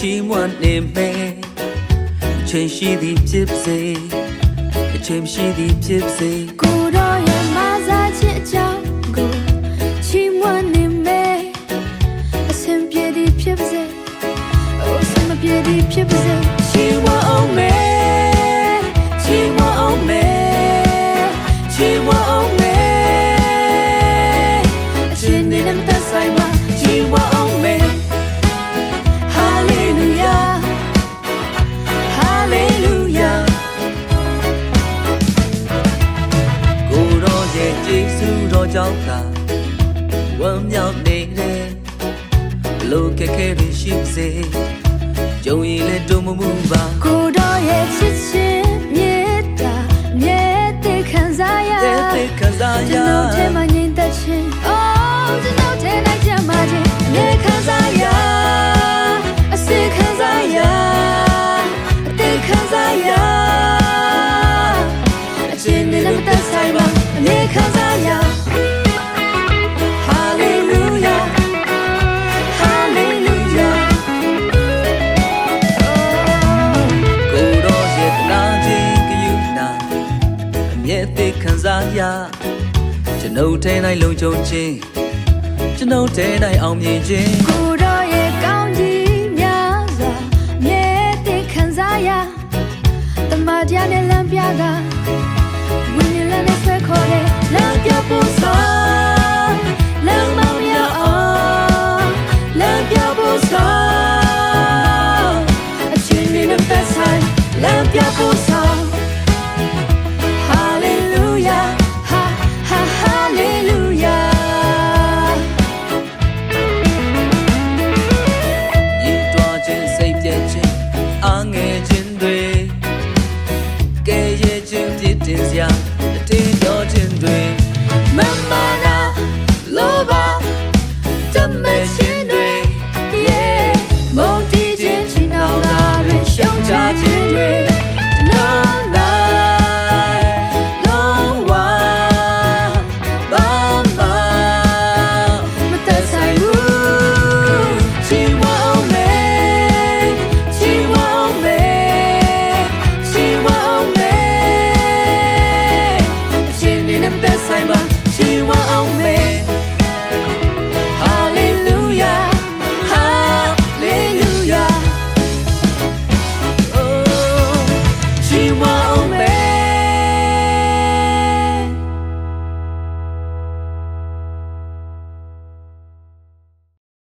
နေမယ်အချိန်ရှိသည်ဖြစ်စေအချိန်မရှိသည်ဖြစ်စေကိုတော့ရဲ့ ကြောင့်သာဝမ်းမြောက်နေတယ်ဘလို့ခက်ခဲတွေရှိစေကြုံရင်လည်းတုံမမှုပါကိုတော့ရဲ့ချစ်ချင်းမြေတာမြဲတဲ့ခံစားရတဲ့တဲ့ခံစားရကျွန်တော်ထဲမှာငြိမ်သက်ခြင်း ရကျွန်ုပ်ထဲ၌လုံခြုံခြင်းကျွန်ုပ်ထဲ၌အောင်မြင်ခြင်းကိုတော့ရဲ့ကောင်းကြီးများစွာမြဲတဲ့ခံစားရတမန်တရားနဲ့လမ်းပြတာဝိညာဉ်လည်းနဲ့ဆွဲခေါ်တဲ့လမ်းပြဖို့ဆောင်လမ်းမမြောက်အောင်လမ်းပြဖို့ဆောင်အချင်းနဲ့သက်ဆိုင်လမ်းပြဖို့ ခြင်း